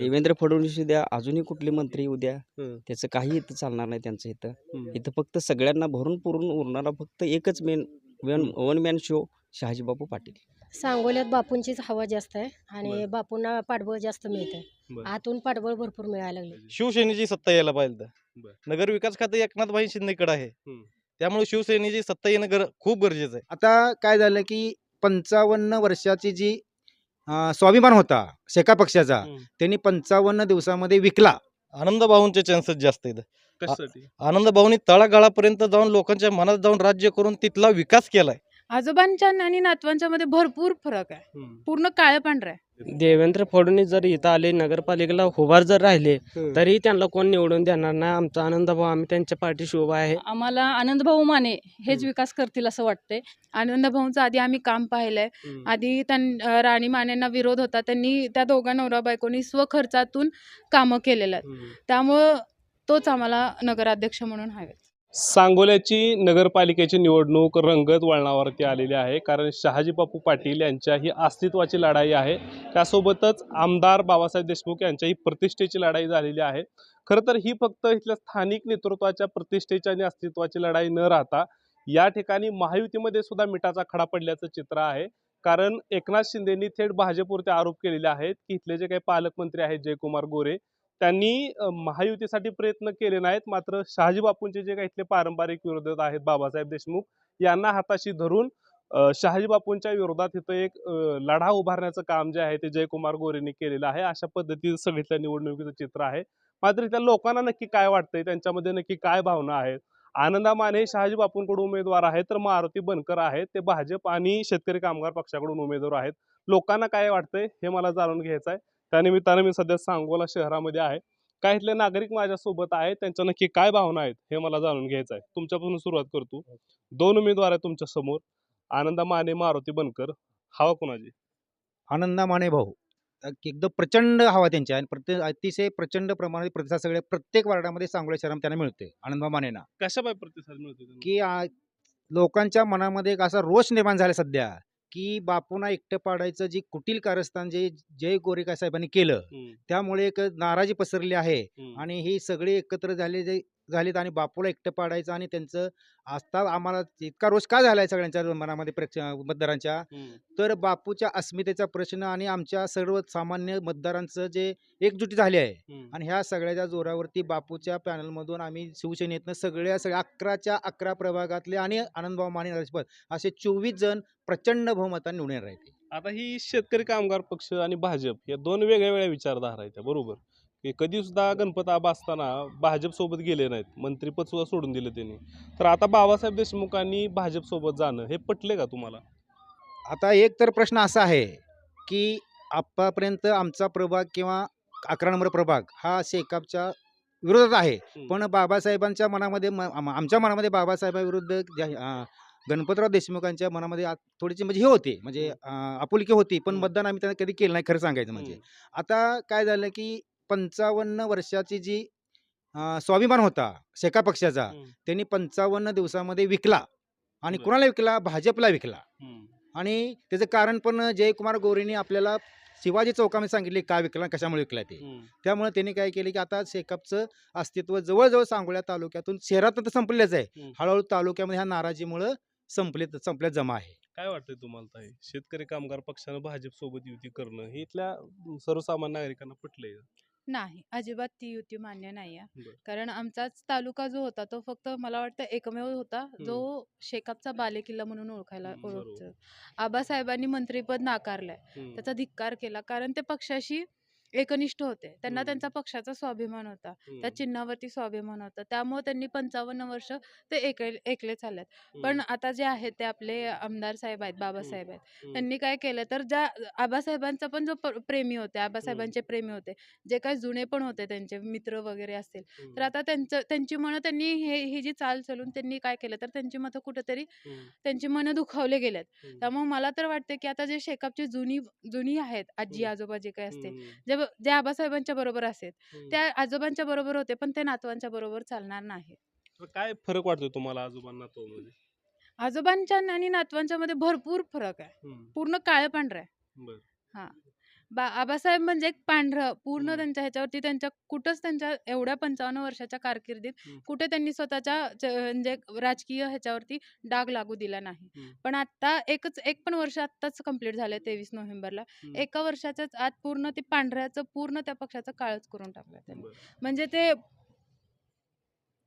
देवेंद्र फडणवीस द्या अजूनही कुठले मंत्री उद्या हं. त्याचं काही इथं चालणार नाही त्यांचं इथं हं. इथं फक्त सगळ्यांना भरून पुरून उरणारा फक्त एकच main one one man show Shahajibapu Patil सांगोल्यात बापूंचीच हवा जास्त आहे आणि बरं. बापूंना पाठबळ जास्त मिळतंय बरं. आतून पाठबळ भरपूर मिळायला लागले शिवसेनेची सत्ता यायला पाहिजे बर. नगर विकास खाते एकनाथ भाई शिंदेकडे आहे हम्म. त्यामुळे शिवसेनेची सत्ता येणं गर- खूप गरजेचं आहे आता काय झालं की पंचावन्न वर्षाची जी स्वाभिमान होता शेका पक्षाचा हम्म. त्यांनी पंचावन्न दिवसामध्ये विकला. आनंद भाऊंचे चान्सेस जास्त आहेत. कशासाठी? आनंद भाऊंनी तळागाळापर्यंत जाऊन लोकांच्या मनात जाऊन राज्य करून तिथला विकास केलाय. आजोबांच्या आणि नातवांच्या मध्ये भरपूर फरक आहे हं. पूर्ण काळं पांढरं आहे देवेंद्र फडणवीस जर इथं आले नगरपालिकेला उभार जर राहिले. तरी त्यांना कोण निवडून देणार नाही आमचा आनंद भाऊ आम्ही त्यांच्या पाठीशी उभा आहे आम्हाला आनंदभाऊ माने हेच. विकास करतील असं वाटतंय आनंदभाऊंचं आधी आम्ही काम पाहिलंय. आधी त्यां राणी मानेंना विरोध होता त्यांनी त्या दोघा नवरा बायकोनी स्वखर्चातून कामं केलेलं आहेत. त्यामुळं तोच आम्हाला नगराध्यक्ष म्हणून हवे सांगोल्याची नगरपालिकेची निवडणूक रंगत वळणावरती आलेली आहे. कारण शहाजी बापू पाटील यांच्या ही अस्तित्वाची लढाई आहे. त्यासोबतच आमदार बाबासाहेब देशमुख यांच्याही प्रतिष्ठेची लढाई झालेली आहे. खरं तर ही फक्त इथल्या स्थानिक नेतृत्वाच्या प्रतिष्ठेची आणि अस्तित्वाची लढाई न राहता या ठिकाणी महायुतीमध्ये सुद्धा मिठाचा खडा पडल्याचं चित्र आहे. कारण एकनाथ शिंदेनी थेट भाजपवरती आरोप केलेले आहेत की इथले जे काही पालकमंत्री आहेत जयकुमार गोरे त्यांनी महायुतीसाठी प्रयत्न केले नाहीत. मात्र शहाजी बापूंचे जे काही इथले पारंपरिक विरोधक आहेत बाबासाहेब देशमुख यांना हाताशी धरून शहाजी बापूंच्या विरोधात इथं एक लढा उभारण्याचं काम जे आहे ते जयकुमार गोरेंनी केलेलं आहे. अशा पद्धतीचं सगळीतल्या निवडणुकीचं चित्र आहे. मात्र त्या लोकांना नक्की काय वाटतंय? त्यांच्यामध्ये नक्की काय भावना आहेत? आनंदा माने शहाजी बापूंकडून उमेदवार आहेत तर मारुती बनकर आहेत ते भाजप आणि शेतकरी कामगार पक्षाकडून उमेदवार आहेत. लोकांना काय वाटतंय? हे मला जाणून घ्यायचं आहे त्यानिमित्तानं मी सध्या सांगोला शहरामध्ये आहे. काय इथले नागरिक माझ्यासोबत आहेत त्यांच्या नक्की काय भावना आहेत हे मला जाणून घ्यायचं आहे तुमच्यापासून सुरुवात करतो. दोन उमेदवार आहेत तुमच्यासमोर आनंदा माने मारुती बनकर. हवा कोणाची? आनंदा माने भाऊ. एकदम प्रचंड हवा त्यांच्या आणि प्रत्येक अतिशय प्रचंड प्रमाणात प्रतिसाद सगळ्या प्रत्येक वार्डामध्ये सांगोला शहरात त्यांना मिळते आनंदभाऊ मानेना. कशा पाय प्रतिसाद मिळतो? की आ, लोकांच्या मनामध्ये एक असा रोष निर्माण झाला सध्या. की बापूंना एकटं पाडायचं जी कुटील कारस्थान जे जय गोरेका साहेबांनी केलं त्यामुळे एक नाराजी पसरली आहे आणि ही सगळी एकत्र झाले जे झालीत आणि बापूला एकटं पाडायचं आणि त्यांचं आता आम्हाला इतका रोष का झाला आहे सगळ्यांच्या मनामध्ये प्रेक्ष मतदारांच्या? तर बापूच्या अस्मितेचा प्रश्न आणि आमच्या सर्व सामान्य मतदारांचं जे एकजुटी झाली आहे. आणि ह्या सगळ्याच्या जोरावरती बापूच्या पॅनलमधून आम्ही शिवसेनेतनं सगळ्या सगळ्या अकराच्या अकरा प्रभागातले आणि आनंदभाऊ माने राजपत असे चोवीस जण प्रचंड बहुमताने निवडून राहते आता ही शेतकरी कामगार पक्ष आणि भाजप या दोन वेगळ्या वेगळ्या विचारधारा आहेत बरोबर? की कधी सुद्धा गणपत आबा असताना भाजप सोबत गेले नाहीत. मंत्रीपद सुद्धा सोडून दिलं त्यांनी. तर आता बाबासाहेब देशमुखांनी भाजप सोबत जाणं हे पटले का तुम्हाला? आता एक तर प्रश्न असा आहे की आत्तापर्यंत आमचा प्रभाग किंवा अकरा नंबर प्रभाग हा शेकापच्या विरोधात आहे. पण बाबासाहेबांच्या मनामध्ये आमच्या मनामध्ये बाबासाहेबांविरुद्ध गणपतराव देशमुखांच्या मनामध्ये थोडीशी म्हणजे हे होते म्हणजे आपुलकी होती पण. मतदान आम्ही त्यांना कधी केलं नाही खरं सांगायचं म्हणजे. आता काय झालं की पंचावन्न वर्षाची जी अं, स्वाभिमान होता शेका पक्षाचा हम्म, त्यांनी पंचावन्न दिवसामध्ये विकला आणि बरं. कुणाला विकला? भाजपला विकला. हम्म, आणि त्याचं कारण पण जयकुमार गोरेंनी आपल्याला शिवाजी चौकामध्ये सांगितले का विकला? कशामुळे विकला ते? हम्म. त्यामुळे त्यांनी काय केले की आता शेकापचं अस्तित्व जवळजवळ सांगोल्या तालुक्यातून शहरात तर संपलेच आहे. हळूहळू तालुक्यामध्ये ह्या नाराजीमुळं संपले संपल्यात जमा आहे. काय वाटतंय तुम्हाला ताई? शेतकरी कामगार पक्षानं भाजप सोबत युती करणं हे इथल्या सर्वसामान्य नागरिकांना पटलंय का? नाही. अजिबात ती युती मान्य नाही आहे बरं. कारण आमचाच तालुका जो होता तो फक्त मला वाटतं एकमेव होता. जो शेकापचा बालेकिल्ला म्हणून ओळखायला बरोबर. ओळखतो. आबासाहेबांनी मंत्रीपद नाकारलंय. त्याचा धिक्कार केला. कारण ते पक्षाशी एकनिष्ठ होते. त्यांना हम्म. त्यांचा पक्षाचा स्वाभिमान होता. त्या हम्म, चिन्हावरती स्वाभिमान होता. त्यामुळे त्यांनी पंचावन्न वर्ष ते एकले एकले चाललेत. पण हम्म, आता जे आहेत ते आपले आमदार साहेब आहेत बाबासाहेब आहेत. हम्म, त्यांनी काय केलं तर ज्या आबासाहेबांचा पण जो प- प्रेमी होते आबासाहेबांचे प्रेमी होते जे काही जुने पण होते त्यांचे मित्र वगैरे असतील. तर हम्म, आता त्यांचं त्यांची मनं त्यांनी हे ही जी चाल चालून त्यांनी काय केलं तर त्यांची मतं कुठेतरी हम्म, त्यांची मनं दुखावले गेलेत. हम्म, त्यामुळे मला तर वाटतं की आता जे शेकापची जुनी जुनी आहेत आजी हम्म. आजोबा जे काही असतील हम्म, जे जे आबासाहेबांच्या बरोबर असेल हम्म. त्या आजोबांच्या बरोबर होते पण ते नातवांच्या बरोबर चालणार नाही. तर काय फरक वाटतो तुम्हाला आजोबांना तो मध्ये आजोबांच्या आणि नातवांच्या मध्ये भरपूर फरक आहे. हम्म, पूर्ण काळं पांढरं आहे बरं. बा आबासाहेब म्हणजे एक पांढरं पूर्ण हम्म. त्यांच्या ह्याच्यावरती त्यांच्या कुठंच त्यांच्या एवढ्या पंचावन्न वर्षाच्या कारकिर्दीत हम्म. कुठे त्यांनी स्वतःच्या च- म्हणजे राजकीय ह्याच्यावरती डाग लागू दिला नाही हम्म. पण आता एकच एक पण वर्ष आत्ताच कंप्लीट झालंय तेवीस नोव्हेंबरला हम्म. एका वर्षाच्याच आत पूर्ण ते पांढऱ्याचं पूर्ण त्या पक्षाचं काळच करून टाकलं त्यांनी बरं. म्हणजे ते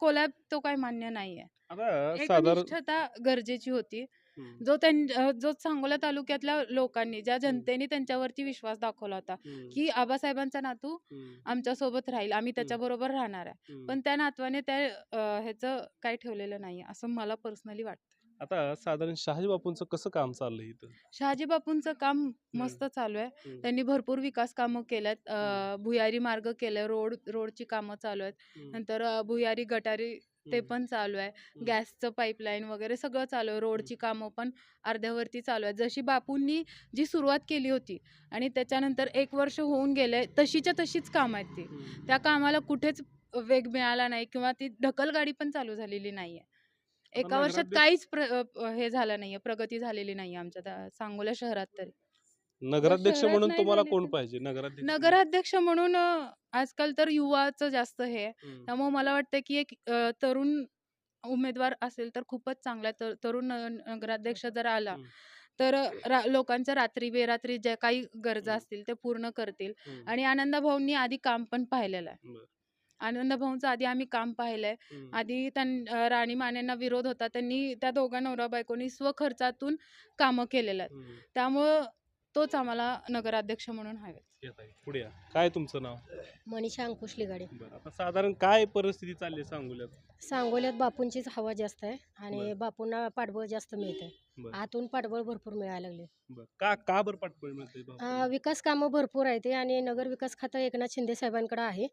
कोलॅब तो काही मान्य नाहीये आता साधारण एकनिष्ठता गरजेची होती हम्म. जो त्यां जो सांगोला तालुक्यातल्या लोकांनी ज्या जनतेने त्यांच्यावरती विश्वास दाखवला होता हम्म. की आबासाहेबांचा नातू हम्म. आमच्यासोबत राहील आम्ही त्याच्याबरोबर राहणार आहे हम्म. पण त्या नातवाने त्या अं, ह्याचं काही ठेवलेलं नाही असं मला पर्सनली वाटतं आता साधारण शहाजी बापूंचं कसं काम चाललंय इथं शहाजी बापूंचं काम मस्त चालू आहे हम्म. त्यांनी भरपूर विकास कामं केल्यात. अं, भुयारी मार्ग केलाय रोड रोडची कामं चालू आहेत हम्म. नंतर अं, भुयारी गटारी ते. पण चालू आहे. गॅसचं पाईपलाईन वगैरे सगळं चालू आहे. रोडची कामं पण अर्ध्यावरती चालू आहे जशी बापूंनी जी सुरुवात केली होती आणि त्याच्यानंतर एक वर्ष होऊन गेले तशीच्या तशीच कामं आहेत ती. त्या कामाला कुठेच वेग मिळाला नाही किंवा ती ढकलगाडी पण चालू झालेली नाहीये. एका वर्षात नगराध्यक्ष- काहीच प्र अ, हे झालं नाहीये. प्रगती झालेली नाहीये आमच्या त्या सांगोला शहरात तरी. नगराध्यक्ष शहरात म्हणून नाही तुम्हाला झाली कोण तर- पाहिजे नगराध्यक्ष नगराध्यक्ष म्हणून अ, आजकाल तर युवाचं जास्त हे आहे. हम्म. त्यामुळे मला वाटतं की एक अ, तरुण उमेदवार असेल तर खूपच चांगला. तर तरुण न- नगराध्यक्ष जर आला हम्म. तर रा- लोकांच्या रात्री बेरात्री ज्या काही गरजा हम्म. असतील ते पूर्ण करतील हम्म. आणि आनंदा भाऊंनी आधी काम पण पाहिलेलं आहे बरं. आनंद भाऊंचं आधी आम्ही काम पाहिलंय हम्म. आधी त्यां राणी मानेंना विरोध होता त्यांनी त्या दोघा नवरा बायकोनी स्वखर्चातून कामं केलेलं आहेत हम्म. त्यामुळं तोच आम्हाला नगराध्यक्ष म्हणून हवे येत आहे. पुढे या. काय तुमचं नाव मनीषा अंकुश लिगाडे बरं आता साधारण काय परिस्थिती चालली आहे सांगोल्यात सांगोल्यात बापूंचीच हवा जास्त आहे आणि बरं. बापूंना पाठबळ जास्त मिळत आहे बरं. आतून पाठबळ भरपूर मिळायला लागले बरं. का का बरं पाठबळ मिळते अं, विकास कामं भरपूर आहेत ते आणि नगर विकास खातं एकनाथ शिंदे साहेबांकडे आहे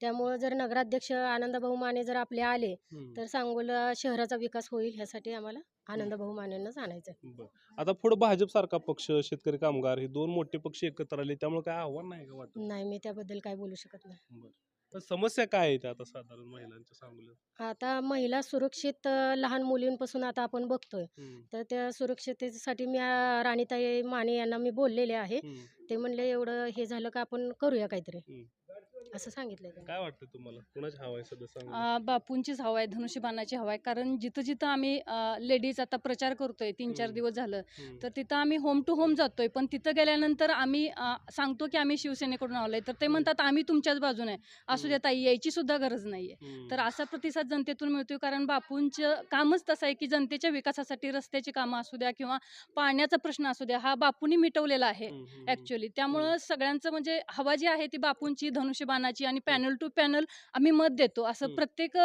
त्यामुळं जर नगराध्यक्ष आनंदभाऊ माने जर आपले आले तर सांगोला शहराचा विकास होईल ह्यासाठी आम्हाला आनंदभाऊ मानेंनाच आणायचं आहे. आता पुढे भाजप सारखा पक्ष शेतकरी कामगार हे दोन मोठे पक्ष एकत्र आले त्यामुळे काय आव्हान नाही का वाटत? नाही मी त्याबद्दल काय बोलू शकत नाही. तर समस्या काय आहेत आता साधारण महिलांच्या सांगोल्यात आता महिला सुरक्षित अं, लहान मुलींपासून आता आपण बघतोय. हम्म. तर त्या सुरक्षितेसाठी मी राणीताई माने यांना मी बोललेले आहे. हम्म. ते म्हणले एवढं हे झालं का आपण करूया काहीतरी. हम्म. असं सांगितलंय त्यांनी. काय वाटतं तुम्हाला कुणाची हवा आहे सध्या बापूंचीच हवा आहे धनुष्यबाणाची हवा आहे कारण जिथं जिथं आम्ही लेडीज आता प्रचार करतोय तीन चार हम्म. दिवस झालं हम्म. तर तिथं आम्ही होम टू होम जातोय पण तिथं गेल्यानंतर आम्ही अ, सांगतो की आम्ही शिवसेनेकडून आलोय तर ते म्हणतात आम्ही तुमच्याच बाजूने आहे. असू द्या ताई यायची सुद्धा गरज नाहीये हम्म. तर असा प्रतिसाद जनतेतून मिळतोय कारण बापूंचं कामच तसं आहे की जनतेच्या विकासासाठी रस्त्याची कामं असू द्या किंवा पाण्याचा प्रश्न असू द्या हा बापूंनी मिटवलेला आहे हम्म, हम्म, हम्म. ऍक्च्युली त्यामुळं सगळ्यांचं म्हणजे हवा जी आहे ती बापूंची धनुष्यबाणाची आणि पॅनल टू पॅनल आम्ही मत देतो असं. प्रत्येक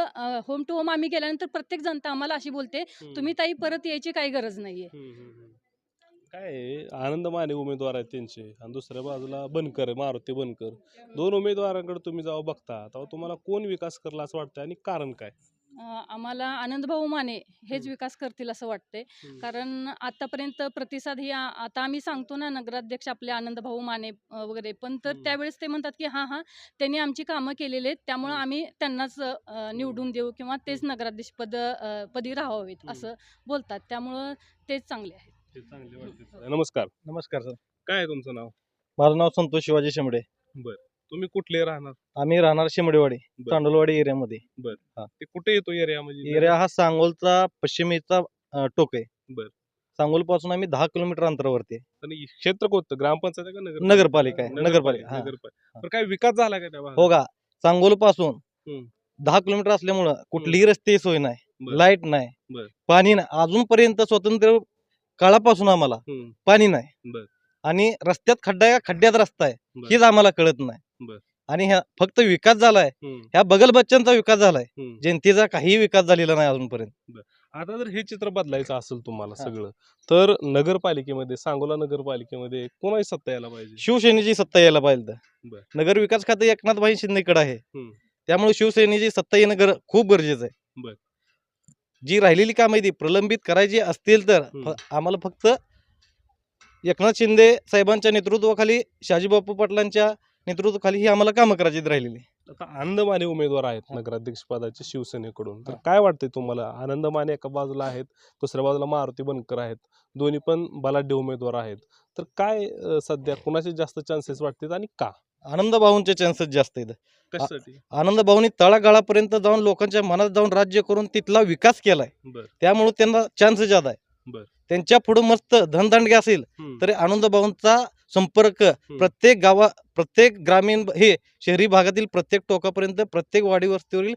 होम टू होम आम्ही गेल्यानंतर प्रत्येक जनता आम्हाला अशी बोलते. तुम्ही ताई परत यायची काही गरज नाहीये. काय आहे, आनंद माने उमेदवार आहेत त्यांचे आणि दुसऱ्या बाजूला बनकर आहे, मारुती बनकर दोन उमेदवारांकडे तुम्ही जेव्हा बघता तेव्हा तुम्हाला कोण विकास करला असं वाटतं आणि कारण काय आम्हाला आनंदभाऊ माने हेच. विकास करतील असं वाटतंय. हम्म. कारण आतापर्यंत प्रतिसाद ही आता आम्ही सांगतो ना नगराध्यक्ष आपले आनंदभाऊ माने वगैरे. पण तर. त्यावेळेस ते म्हणतात की हां हां त्यांनी आमची कामं केलेली आहेत. त्यामुळं. आम्ही त्यांनाच निवडून देऊ किंवा तेच नगराध्यक्ष पद पदी राहावेत. असं बोलतात. त्यामुळं तेच चांगले आहे ते चांगले वाटते नमस्कार. नमस्कार सर. काय आहे तुमचं नाव? माझं नाव संतोष शिवाजी शेंबडे. तुम्ही कुठले राहणार आम्ही राहणार शिमडेवाडी बरं. तांडुलवाडी एरियामध्ये ते कुठे येतो एरिया म्हणजे एरिया हा सांगोलचा पश्चिमेचा अं, टोक आहे बरं. सांगोलपासून आम्ही दहा किलोमीटर अंतरावरती आहे. आणि क्षेत्र कोणतं ग्रामपंचायत आहे का नगर नगरपालिका आहे, नगरपालिका, हा. काय विकास झाला का त्या भागात? हो का सांगोलपासून. दहा किलोमीटर असल्यामुळं कुठलीही रस्ते सोय नाही. लाइट नाही बरं. पाणी नाही अजूनपर्यंत स्वतंत्र काळापासून आम्हाला हम्म. पाणी नाही. आणि रस्त्यात खड्डा आहे का खड्ड्यात रस्ता आहे बरं. हेच आम्हाला कळत नाही बरं. आणि ह्या फक्त विकास झालाय हम्म. ह्या बगल बच्चनचा विकास झालाय हम्म. जनतेचा काहीही विकास झालेला नाही अजूनपर्यंत आता जर हे चित्र बदलायचं असेल तुम्हाला हा. सगळं तर नगरपालिकेमध्ये सांगोला नगरपालिकेमध्ये कोणाची सत्ता यायला पाहिजे शिवसेनेची सत्ता यायला पाहिजे बरं. नगर विकास खाते एकनाथभाई शिंदेकडे आहे हम्म. त्यामुळे शिवसेनेची सत्ता येणं गर खूप गरजेचं आहे. जी राहिलेली कामं आहे ती प्रलंबित करायची असतील तर फ- हम्म. आम्हाला फक्त एकनाथ शिंदे साहेबांच्या नेतृत्वाखाली शहाजीबापू पाटलांच्या नेतृत्वाखाली ही आम्हाला कामं करायची राहिलेली. आता आनंद माने उमेदवार आहेत नगराध्यक्ष पदाचे शिवसेनेकडून. तर काय वाटतंय तुम्हाला? आनंद माने एका बाजूला आहेत दुसऱ्या बाजूला मारुती बनकर आहेत. दोन्ही पण बलाढ्य उमेदवार आहेत. तर काय अं, सध्या कुणाचे जास्त चान्सेस वाटतात आणि का? आनंद भाऊंचे चान्सेस जास्त आहेत. कशासाठी? आनंद भाऊंनी तळागाळापर्यंत जाऊन लोकांच्या मनात जाऊन राज्य करून तिथला विकास केलाय. बर. त्यामुळे त्यांना चान्स जादा आहे बर. त्यांच्या पुढे मस्त धनदांडगे असेल तरी आनंद भाऊंचा संपर्क. प्रत्येक गावा प्रत्येक ग्रामीण हे शहरी भागातील प्रत्येक टोकापर्यंत प्रत्येक वाडी वस्तीवरील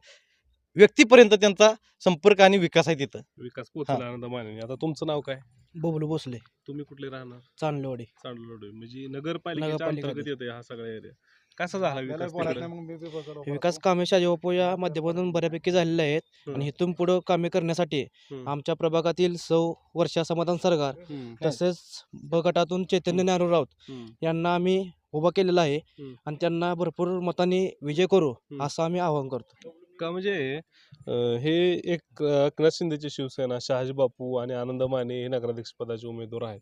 व्यक्तीपर्यंत त्यांचा संपर्क आणि विकास आहे तिथं. विकास पोहोचला आनंद माने आता तुमचं नाव काय? बबलू भोसले. तुम्ही कुठले राहणार? चांदलेवाडी चांदलोड. म्हणजे नगरपालिकेच्या नगरपालिका अंतर्गत येते हा सगळा एरिया कसा झाला विकास तिकडे? विकास कामे शाजीबापू या माध्यमातून बऱ्यापैकी झालेले आहेत. आणि इथून पुढे कामे करण्यासाठी. आमच्या प्रभागातील सौ वर्षा समाधान सरकार हम्म, तसेच ब गटातून चैतन्य ज्ञानू राऊत हम्म, यांना आम्ही उभा केलेला आहे. आणि त्यांना भरपूर मतांनी विजय करू. असं आम्ही आवाहन करतो. का म्हणजे अं, हे एक अं, एकनाथ शिंदेची शिवसेना शहाजी बापू आणि आनंद माने हे नगराध्यक्ष पदाचे उमेदवार आहेत.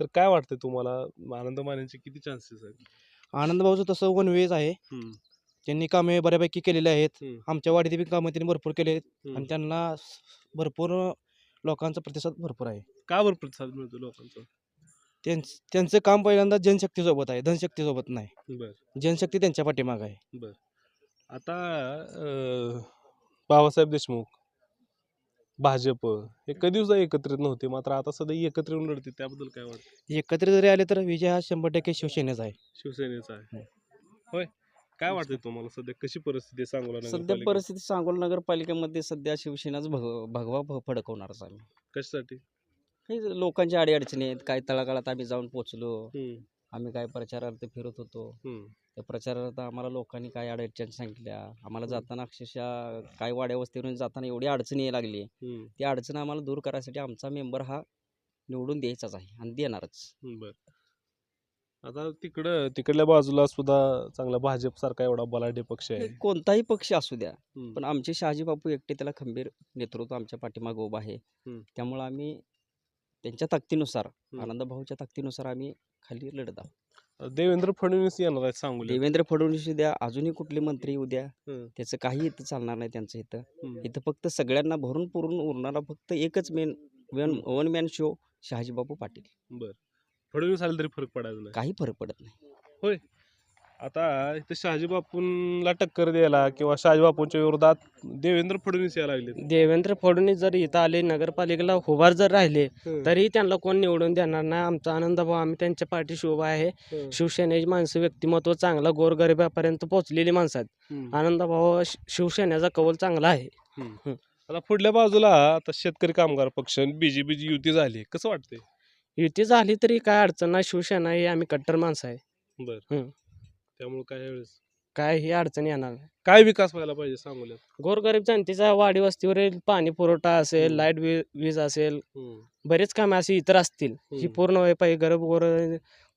तर काय वाटतंय तुम्हाला? आनंद मानेचे किती चान्सेस आहेत? आनंद भाऊचं तसं वन वेज आहे. हम्म, त्यांनी कामे बऱ्यापैकी केलेली आहेत. आमच्या वाडीतील पण कामं त्यांनी भरपूर केले आहेत हम्म. आणि त्यांना स- भरपूर लोकांचा प्रतिसाद भरपूर आहे. का बरं प्रतिसाद मिळतो लोकांचा? त्यांच त्यांचं काम पहिल्यांदा जनशक्तीसोबत आहे. धनशक्तीसोबत नाही. बर. जनशक्ती त्यांच्या पाठीमाग आहे. बर. आता बाबासाहेब देशमुख भाजप हे कधी सुद्धा एकत्रित नव्हते. मात्र आता सध्या एकत्र येऊन लढते त्याबद्दल काय वाटतं? एकत्र जरी आले तर विजय हा शंभर टक्के शिवसेनेचा आहे. शिवसेनेचा आहे. होय. काय वाटतंय तुम्हाला सध्या? कशी परिस्थिती आहे सांगोला सध्या नगरपालिकेत? परिस्थिती सांगोला नगरपालिकेमध्ये सध्या शिवसेनाच भग भगवा फडकवणारच आम्ही. कशासाठी? काही लोकांच्या अडीअडचणी आहेत. काही तळागाळात आम्ही जाऊन पोचलो. हम्म, आम्ही काय प्रचारार्थ फिरत होतो. त्या प्रचारार्थ आम्हाला लोकांनी काय अडचणी सांगितल्या. आम्हाला जाताना अक्षरशः काय वाड्या वस्तीवरून जाताना एवढी अडचणी यायला लागली. ती अडचण आम्हाला दूर करायसाठी आमचा मेंबर हा निवडून द्यायचाच आहे आणि देणारच. आता तिकडं तिकडल्या बाजूला सुद्धा चांगला भाजप सारखा एवढा बलाढ्य पक्ष आहे. कोणताही पक्ष असू द्या पण आमचे शहाजी बापू एकटे त्याला खंबीर नेतृत्व आमच्या पाठीमागे उभं आहे. त्यामुळं आम्ही त्यांच्या ताकदीनुसार हम्म. आनंदभाऊच्या ताकदीनुसार आम्ही खाली लढत आहोत. देवेंद्र फडणवीस येणार आहेत सांगोली देवेंद्र फडणवीस उद्या अजूनही कुठले मंत्री येऊ द्या हम्म. त्याचं काही इथं चालणार नाही त्यांचं इथं. इथं फक्त सगळ्यांना भरून पुरून उरणारा फक्त एकच main one one man show Shahaji Bapu Patil. बर. फडणवीस आले तरी फरक पडायचा नाही. काही फरक पडत नाही. आता इथं शहाजी बापूंला टक्कर द्यायला किंवा शहाजी बापूंच्या विरोधात देवेंद्र फडणवीस यायला लागले देवेंद्र फडणवीस जर इथं आले नगरपालिकेला उभार जर राहिले तरी त्यांना कोण निवडून देणार नाही? आमचा आनंद भाऊ आम्ही त्यांच्या पाठीशी उभा आहे. शिवसेनेची माणसं व्यक्तिमत्व चांगलं गोरगरिबापर्यंत पोहोचलेली माणसं आहेत. आनंद भाऊ शिवसेनेचा कौल चांगला आहे. आता पुढल्या बाजूला आता शेतकरी कामगार पक्ष बीजेपीची युती झाली. कसं वाटतंय? युती झाली तरी काय अडचण नाही. शिवसेना ही आम्ही कट्टर माणसं आहे. बर. त्यामुळे काय वेळेस? काय ही अडचण येणार नाही. काय विकास व्हायला पाहिजे सांगोल्यात गोरगरीब जनतेचा वाडी वस्तीवरील पाणी पुरवठा असेल हम्म. लाइट वी वीज असेल हम्म. बरेच कामे अशी इतर असतील ही हम्म. पूर्ण व्हायला पाहिजे गरीब गोर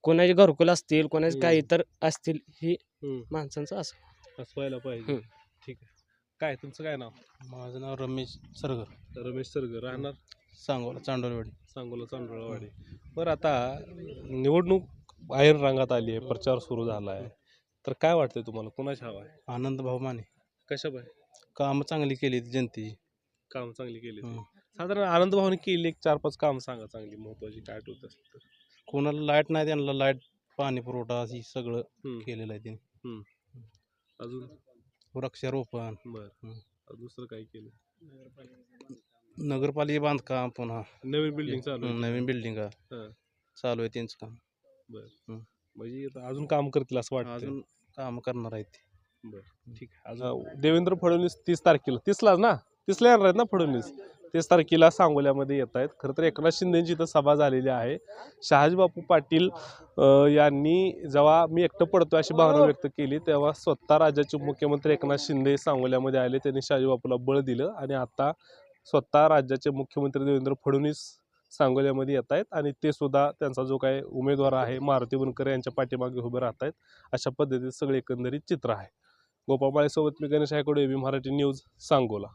कोणाचे घरकुल असतील कोणाचे काय हम्म. इतर असतील ही हम्म. माणसांचं असं. असं व्हायला पाहिजे. हम्म. ठीक आहे. काय तुमचं काय नाव? माझं नाव रमेश सरगर. रमेश सरगर. राहणार? सांगोला चांडोलवाडी. सांगोला चांदोळावाडी बरं आता निवडणूक ऐन रंगात आली आहे. प्रचार सुरू झाला आहे. तर काय वाटतंय तुम्हाला? कोणाची हवा आहे? आनंद भाऊ माने. कशा पाय कामं चांगली केली जनतेची. काम चांगली केली. साधारण आनंद भावने केली एक चार पाच काम सांगा चांगली महत्वाची काय आठवत तर. कोणाला लाइट नाही त्यांना लाइट पाणी पुरवठा अशी सगळं. केलेलं आहे त्यांनी. अजून? वृक्षारोपण. बर. दुसरं काय केलं? नगरपालिका बांधकाम पुन्हा. नवीन बिल्डिंग चालू आहे. नवीन बिल्डिंग हां. चालू आहे त्यांचं काम. म्हणजे आता अजून काम करतील असं वाटतं अजून काम करणार आहेत ते. ठीक आहे. अजून देवेंद्र फडणवीस तीस तारखेला तीसलाच ना? तीसला येणार आहेत ना फडणवीस? तीस तारखेला सांगोल्यामध्ये येत आहेत. खरं तर एकनाथ शिंदेची इथं सभा झालेली आहे. शहाजीबापू पाटील अं, यांनी जेव्हा मी एकटं पडतो अशी भावना व्यक्त केली तेव्हा स्वतः राज्याचे मुख्यमंत्री एकनाथ शिंदे सांगोल्यामध्ये आले. त्यांनी शहाजीबापूला बळ दिलं आणि आता स्वतः राज्याचे मुख्यमंत्री देवेंद्र फडणवीस सांगोल्यामध्ये येत आहेत आणि ते सुद्धा त्यांचा जो काही उमेदवार आहे मारुती बनकर यांच्या पाठीमागे उभे राहत आहेत. अशा पद्धतीचं सगळे एकंदरीत चित्र आहे. गोपाळ माळेसोबत मी गणेश हायकडे बी मराठी न्यूज सांगोला.